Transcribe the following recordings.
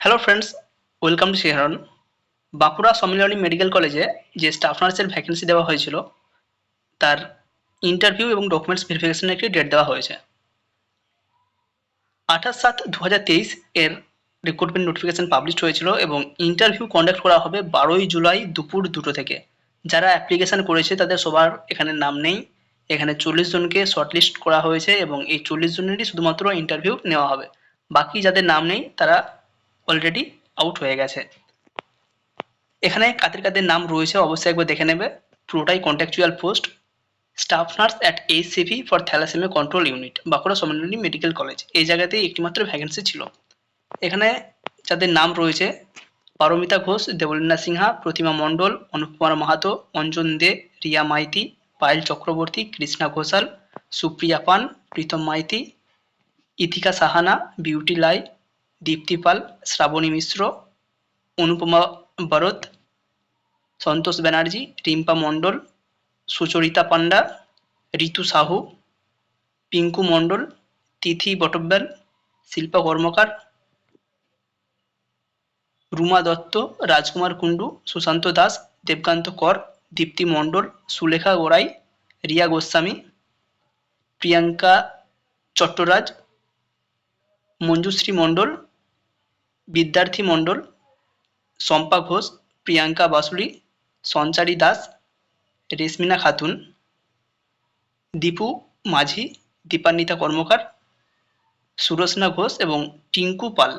Hello friends welcome to শেহরন Bankura Sammilani medical কলেজে যে স্টাফ নার্সের ভ্যাকেন্সি দেওয়া হয়েছিল, তার ইন্টারভিউ এবং ডকুমেন্টস ভেরিফিকেশনের একটি ডেট দেওয়া হয়েছে। আঠাশ সাত দু এর রিক্রুটমেন্ট নোটিফিকেশন পাবলিশ হয়েছিল এবং ইন্টারভিউ কন্ডাক্ট করা হবে বারোই জুলাই দুপুর দুটো থেকে। যারা অ্যাপ্লিকেশন করেছে, তাদের সবার এখানে নাম নেই। এখানে চল্লিশ জনকে শর্টলিস্ট করা হয়েছে এবং এই চল্লিশ জনেরই শুধুমাত্র ইন্টারভিউ নেওয়া হবে। বাকি যাদের নাম নেই, তারা অলরেডি আউট হয়ে গেছে। এখানে কাদের কাদের নাম রয়েছে অবশ্যই একবার দেখে নেবে। পুরোটাই contractual post staff nurse at HCV for thalassemia control unit Bankura Sammilani medical college এই জায়গাতেই একটিমাত্র ভ্যাকেন্সি ছিল। এখানে যাদের নাম রয়েছে, পারমিতা ঘোষ, দেবলীনা সিনহা, প্রতিমা মণ্ডল অনুপকুমার মাহাতো, অঞ্জন দে, রিয়া মাইতি, পায়েল চক্রবর্তী, কৃষ্ণা ঘোষাল, সুপ্রিয়া পান, প্রীতম মাইতি, ইথিকা সাহানা, বিউটি লাই দীপ্তি পাল, শ্রাবণী মিশ্র, অনুপমা বরত, সন্তোষ ব্যানার্জি, রিম্পা মণ্ডল, সুচরিতা পান্ডা ঋতু সাহু, পিঙ্কু মণ্ডল, তিথি বটব্যাল, শিল্পা কর্মকার, রুমা দত্ত, রাজকুমার কুণ্ডু, সুশান্ত দাস, দেবকান্ত কর, দীপ্তি মণ্ডল, সুলেখা গোড়াই, রিয়া গোস্বামী, প্রিয়াঙ্কা চট্টরাজ, মঞ্জুশ্রী মণ্ডল বিদ্যার্থী মণ্ডল শম্পা ঘোষ, প্রিয়াঙ্কা বাসুরি সঞ্চারী দাস, রেশমিনা খাতুন, দীপু মাঝি, দীপান্বিতা কর্মকার, সুরসনা ঘোষ এবং টিঙ্কু পাল।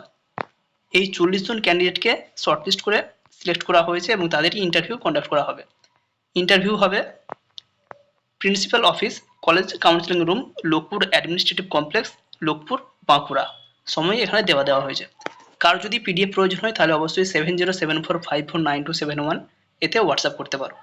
এই চল্লিশ জন ক্যান্ডিডেটকে শর্টলিস্ট করে সিলেক্ট করা হয়েছে এবং তাদেরই ইন্টারভিউ কন্ডাক্ট করা হবে। ইন্টারভিউ হবে principal office college counselling room Lokpur administrative complex Lokpur Bankura সময় এখানে দেওয়া দেওয়া হয়েছে। কার যদি পিডিএফ প্রয়োজন হয়, তাহলে অবশ্যই seven zero seven four five four nine two seven one এতে হোয়াটসঅ্যাপ করতে পারো।